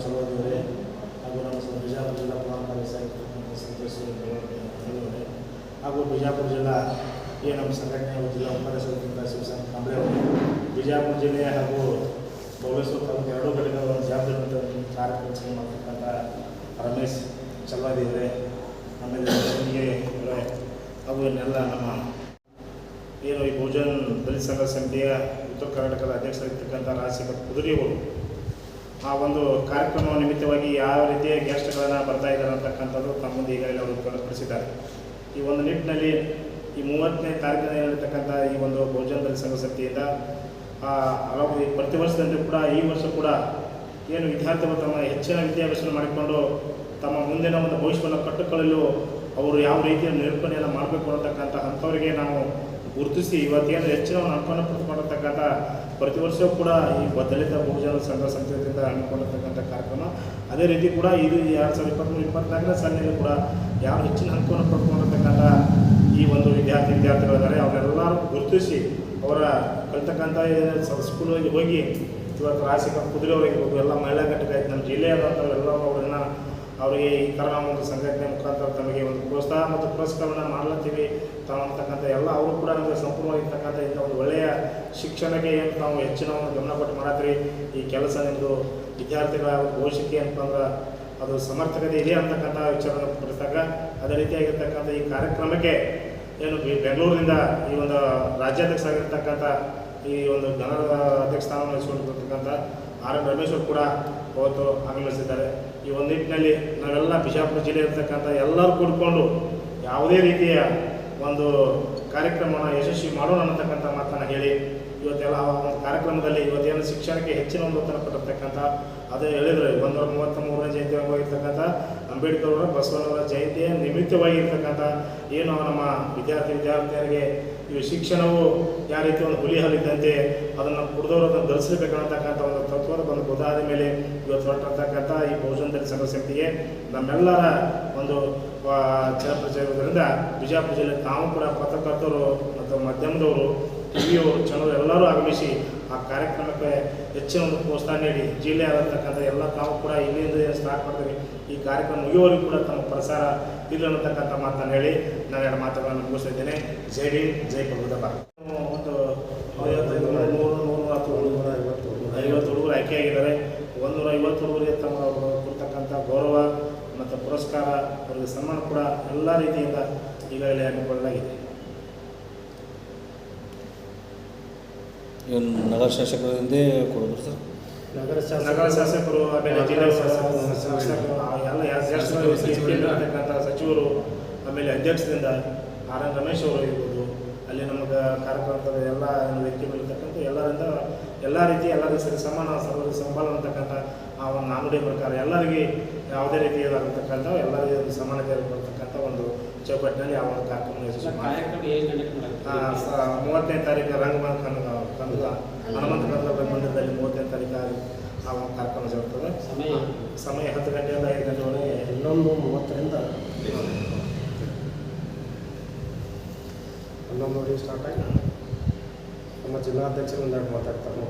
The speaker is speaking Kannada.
ನಮ್ಮ ಸಲೋದವರೇ ಹಾಗೂ ನಮ್ಮ ಬಿಜಾಪುರ ಜಿಲ್ಲಾ ಪ್ರಧಾನ ಕಾರ್ಯದರ್ಶಿಯಾಗಿರ್ತಕ್ಕಂಥ ಸಂತೋಷ್ ಹಾಗೂ ಬಿಜಾಪುರ ಜಿಲ್ಲಾ ಈ ನಮ್ಮ ಸಂಘಟನೆ ಜಿಲ್ಲಾ ಉಪಕಾರ್ಯದರ್ಶಿಯಾಗಿರ್ತಕ್ಕಂಥ ಶಿವಶಾಂತ್ ಕಾಂಬ್ರೆ ಅವರು, ಬಿಜಾಪುರ ಜಿಲ್ಲೆ ಹಾಗೂ ಬೌಲೇಶ್ವರ ತಾಲೂಕು ಎರಡೂ ಘಟಕಗಳ ಜವಾಬ್ದಾರಿ ಕಾರ್ಯಕ್ರಮ ಮಾಡ್ತಕ್ಕಂಥ ರಮೇಶ್ ಚಲ್ವಾದಿಯವರೇ ಆಮೇಲೆ ಅವರೇ, ಹಾಗೂ ಇನ್ನೆಲ್ಲ ನಮ್ಮ ಏನು ಈ ಬಹುಜನ್ ದಲಿತ ಸಂಘ ಸಮಿತಿಯ ಉತ್ತರ ಕರ್ನಾಟಕದ ಅಧ್ಯಕ್ಷರಾಗಿರ್ತಕ್ಕಂಥ ರಾಜಶೇಖರ್ ಕುದುರೆ ಅವರು ಆ ಒಂದು ಕಾರ್ಯಕ್ರಮ ನಿಮಿತ್ತವಾಗಿ ಯಾವ ರೀತಿಯ ಗೆಸ್ಟ್ಗಳನ್ನು ಬರ್ತಾ ಇದ್ದಾರೆ ಅಂತಕ್ಕಂಥದ್ದು ತಮ್ಮ ಮುಂದೆ ಈಗಾಗಲೇ ಅವರು ಪ್ರಕಟಿಸಿದ್ದಾರೆ. ಈ ಒಂದು ನಿಟ್ಟಿನಲ್ಲಿ ಈ ಮೂವತ್ತನೇ ತಾರೀಕಿನ ಇರತಕ್ಕಂಥ ಈ ಒಂದು ಬಹುಜನ ಸಂಘ ಸಮಿತಿಯಿಂದ ಆ, ಹಲವು ಪ್ರತಿ ವರ್ಷದಂತೆ ಕೂಡ ಈ ವರ್ಷ ಕೂಡ ಏನು ವಿದ್ಯಾರ್ಥಿಗಳು ತಮ್ಮ ಹೆಚ್ಚಿನ ವಿದ್ಯಾಭ್ಯಾಸ ಮಾಡಿಕೊಂಡು ತಮ್ಮ ಮುಂದಿನ ಒಂದು ಭವಿಷ್ಯವನ್ನು ಕಟ್ಟುಕೊಳ್ಳಲು ಅವರು ಯಾವ ರೀತಿಯ ನಿರೂಪಣೆಯನ್ನು ಮಾಡಬೇಕು ಅನ್ನತಕ್ಕಂಥ ಅಂಥವರಿಗೆ ನಾವು ಗುರುತಿಸಿ ಇವತ್ತೇನು ಹೆಚ್ಚಿನ ಅಂಕವನ್ನು ಪಡೆದುಕೊಂಡಿರ್ತಕ್ಕಂಥ ಪ್ರತಿ ವರ್ಷವೂ ಕೂಡ ಈ ದಲಿತ ಬಹುಜನ ಸಂಘ ಸಂಸ್ಥೆಯಿಂದ ಹಮ್ಮಿಕೊಂಡಿರ್ತಕ್ಕಂಥ ಕಾರ್ಯಕ್ರಮ. ಅದೇ ರೀತಿ ಕೂಡ ಇದು ಎರಡು ಸಾವಿರದ ಇಪ್ಪತ್ತ್ಮೂರು ಇಪ್ಪತ್ತ್ನಾಲ್ಕನೇ ಸಾಲಿನಲ್ಲಿ ಕೂಡ ಯಾರು ಹೆಚ್ಚಿನ ಹಕ್ಕನ್ನು ಪಡ್ಕೊಂಡಿರ್ತಕ್ಕಂಥ ಈ ಒಂದು ವಿದ್ಯಾರ್ಥಿ ವಿದ್ಯಾರ್ಥಿಗಳಿದ್ದಾರೆ. ಅವರೆಲ್ಲರೂ ಗುರುತಿಸಿ ಅವರ ಕಲಿತಕ್ಕಂಥ ಸ್ಕೂಲಿಗೆ ಹೋಗಿ ಇವತ್ತು ರಾಸಿಕ ಕುದುರೆ ಅವರಿಗೆ ಎಲ್ಲ ಮಹಿಳಾ ಘಟಕ ಆಯ್ತು ನಮ್ಮ ಜಿಲ್ಲೆಯಾದಂಥವರೆಲ್ಲ ಅವರನ್ನ ಅವರಿಗೆ ಈ ಥರ ಒಂದು ಸಂಘಟನೆ ಮುಖಾಂತರ ತಮಗೆ ಒಂದು ಪ್ರೋತ್ಸಾಹ ಮತ್ತು ಪುರಸ್ಕಾರವನ್ನು ಮಾಡ್ಲತ್ತೀವಿ. ತಾವು ಅಂತಕ್ಕಂಥ ಎಲ್ಲ ಅವರು ಕೂಡ ನಮಗೆ ಸಂಪೂರ್ಣವಾಗಿರ್ತಕ್ಕಂಥ ಇಂಥ ಒಂದು ಒಳ್ಳೆಯ ಶಿಕ್ಷಣಕ್ಕೆ ಏನು ನಾವು ಹೆಚ್ಚಿನ ಒಂದು ಗಮನ ಕೊಟ್ಟು ಮಾಡತ್ತೀರಿ. ಈ ಕೆಲಸ ನಿಮ್ಮದು ವಿದ್ಯಾರ್ಥಿಗಳ ಭವಿಷ್ಯಕ್ಕೆ ಅಂತಂದ್ರೆ ಅದು ಸಮರ್ಥಕತೆ ಇದೆ ಅಂತಕ್ಕಂಥ ವಿಚಾರವನ್ನು ಪಡಿಸಿದಾಗ ಅದೇ ರೀತಿಯಾಗಿರ್ತಕ್ಕಂಥ ಈ ಕಾರ್ಯಕ್ರಮಕ್ಕೆ ಏನು ಬೆಂಗಳೂರಿನಿಂದ ಈ ಒಂದು ರಾಜ್ಯಾಧ್ಯಕ್ಷ ಆಗಿರ್ತಕ್ಕಂಥ ಈ ಒಂದು ಜನರ ಅಧ್ಯಕ್ಷ ಸ್ಥಾನವನ್ನು ವಹಿಸಿಕೊಂಡಿರ್ತಕ್ಕಂಥ ಆರ್ ಎನ್ ರಮೇಶ್ ಕೂಡ ಅವತ್ತು ಆಗಮಿಸಿದ್ದಾರೆ ಈ ಒಂದು ನಿಟ್ಟಿನಲ್ಲಿ ನಾವೆಲ್ಲ ಬಿಜಾಪುರ ಜಿಲ್ಲೆ ಇರ್ತಕ್ಕಂಥ ಎಲ್ಲರೂ ಕೂಡಿಕೊಂಡು ಯಾವುದೇ ರೀತಿಯ ಒಂದು ಕಾರ್ಯಕ್ರಮವನ್ನು ಯಶಸ್ವಿ ಮಾಡೋಣ ಅನ್ನತಕ್ಕಂಥ ಮಾತನ್ನು ಹೇಳಿ ಇವತ್ತೆಲ್ಲ ಒಂದು ಕಾರ್ಯಕ್ರಮದಲ್ಲಿ ಇವತ್ತೇನು ಶಿಕ್ಷಣಕ್ಕೆ ಹೆಚ್ಚಿನ ಒಂದು ಉತ್ತರ ಕೊಟ್ಟಿರ್ತಕ್ಕಂಥ, ಅದೇ ಹೇಳಿದ್ರೆ, ಒಂದೂರ ಮೂವತ್ತ ಮೂರನೇ ಜಯಂತಿ ಆಗಿರ್ತಕ್ಕಂಥ ಅಂಬೇಡ್ಕರ್ ಅವರ ಬಸವಣ್ಣವರ ಜಯಂತಿಯ ನಿಮಿತ್ತವಾಗಿರ್ತಕ್ಕಂಥ ಏನು ನಮ್ಮ ವಿದ್ಯಾರ್ಥಿ ವಿದ್ಯಾರ್ಥಿಯರಿಗೆ ಈ ಶಿಕ್ಷಣವು ಯಾವ ರೀತಿ ಒಂದು ಹುಲಿ ಹಾಲಿದ್ದಂತೆ ಅದನ್ನು ಕುಡಿದವರು ಅದನ್ನು ಧರಿಸಬೇಕನ್ನತಕ್ಕಂಥ ಒಂದು ತತ್ವದ ಒಂದು ಗೊತ್ತಾದ ಮೇಲೆ ಇವತ್ತು ಹೊರಟಿರ್ತಕ್ಕಂಥ ಈ ಬಹುಜನ ದಲಿತ ಸಂಘ ನಮ್ಮೆಲ್ಲರ ಒಂದು ಚಲಪ್ರಚಾರದಿಂದ ಬಿಜಾಪುರ ಜಿಲ್ಲೆ ತಾವು ಕೂಡ ಪತ್ರಕರ್ತರು ಮತ್ತು ಮಾಧ್ಯಮದವರು ಟಿವಿಯವರು ಚಾನಲ್ ಎಲ್ಲರೂ ಆಗಮಿಸಿ ಆ ಕಾರ್ಯಕ್ರಮಕ್ಕೆ ಹೆಚ್ಚಿನ ಒಂದು ಪ್ರೋತ್ಸಾಹ ನೀಡಿ. ಜಿಲ್ಲೆ ಆದಂತಕ್ಕಂಥ ಎಲ್ಲ ತಾವು ಕೂಡ ಇಲ್ಲಿಂದ ಏನು ಸ್ಟಾರ್ಟ್ ಮಾಡ್ತೀವಿ, ಈ ಕಾರ್ಯಕ್ರಮ ಮುಗಿಯುವವರೆಗೂ ಕೂಡ ತಮ್ಮ ಪ್ರಸಾರ ಇಲ್ಲ ಅನ್ನತಕ್ಕಂಥ ಮಾತನ್ನು ಹೇಳಿ ನಾನು ಎರಡು ಮಾತುಗಳನ್ನು ಮುಗಿಸ್ತಾ ಇದ್ದೇನೆ. ಜೈ ಡಿ ಜೈ ಪ್ರಭುದಬ ಒಂದು ಐವತ್ತೈದು ನೂರು ನೂರತ್ತು ನೂರ ಐವತ್ತು ಐವತ್ತು ಹುಡುಗರು ಆಯ್ಕೆಯಾಗಿದ್ದಾರೆ. ಒಂದೂರ ಐವತ್ತು ಹುಡುಗರಿಗೆ ತಮ್ಮ ಕೊಡ್ತಕ್ಕಂಥ ಗೌರವ ಮತ್ತು ಪುರಸ್ಕಾರ, ಅವರಿಗೆ ಸನ್ಮಾನ ಕೂಡ ಎಲ್ಲ ರೀತಿಯಿಂದ ಈಗಾಗಲೇ ಹಮ್ಮಿಕೊಳ್ಳಲಾಗಿದೆ. ಇವನು ನಗರ ಶಾಸಕರಿಂದೇ ಕೊಡೋದು ಸರ್. ನಗರ ನಗರ ಶಾಸಕರು ಆಮೇಲೆ ಜಿಲ್ಲಾ ಶಾಸಕರು, ಶಾಸಕರು ಎಲ್ಲ ಸಚಿವರು ಆಮೇಲೆ ಅಧ್ಯಕ್ಷರಿಂದ ಆರ್ ಎನ್ ರಮೇಶ್ ಅವರು ಇರ್ಬೋದು ಅಲ್ಲಿ ನಮಗೆ ಕಾರ್ಯಕ್ರಮದ ಎಲ್ಲ ವ್ಯಕ್ತಿಗಳಿರ್ತಕ್ಕಂಥ ಎಲ್ಲರಿಂದ ಎಲ್ಲ ರೀತಿ ಎಲ್ಲರಿಗೂ ಸರಿ ಸಮಾನ ಸರ್ವ ಸಂಬಳ ಅಂತಕ್ಕಂಥ ಆ ಒಂದು ನಾನುಡಿ ಪ್ರಕಾರ ಎಲ್ಲರಿಗೆ ಯಾವುದೇ ರೀತಿಯಾಗಿರ್ತಕ್ಕಂಥ ಎಲ್ಲರಿಗೂ ಒಂದು ಸಮಾನತೆ ಬರ್ತಕ್ಕಂಥ ಒಂದು ಚೌಕಟ್ಟಿನಲ್ಲಿ ಆ ಒಂದು ಕಾರ್ಯಕ್ರಮ ಮೂವತ್ತನೇ ತಾರೀಕು ರಂಗಮನ್ ಕನ್ನಡ ಕನ್ನಡ ಹನುಮಂತ ಕನ್ನಡ ಮಂದಿರದಲ್ಲಿ ಮೂವತ್ತನೇ ತಾರೀಕು ಆ ಒಂದು ಕಾರ್ಯಕ್ರಮ ಜರುಗುತ್ತದೆ ಸಮಯ? ಸಮಯ ಹತ್ತು ಗಂಟೆಯಿಂದ ಐದು ಗಂಟೆವರೆಗೆ. ಇನ್ನೊಂದು ಮೂವತ್ತರಿಂದ ಹನ್ನೊಂದುವರೆಗೆ ಸ್ಟಾರ್ಟ್ ಆಗಿ ನಮ್ಮ ಜಿಲ್ಲಾಧ್ಯಕ್ಷರು ಒಂದೆರಡು ಮಾತಾಡ್ತಾರೆ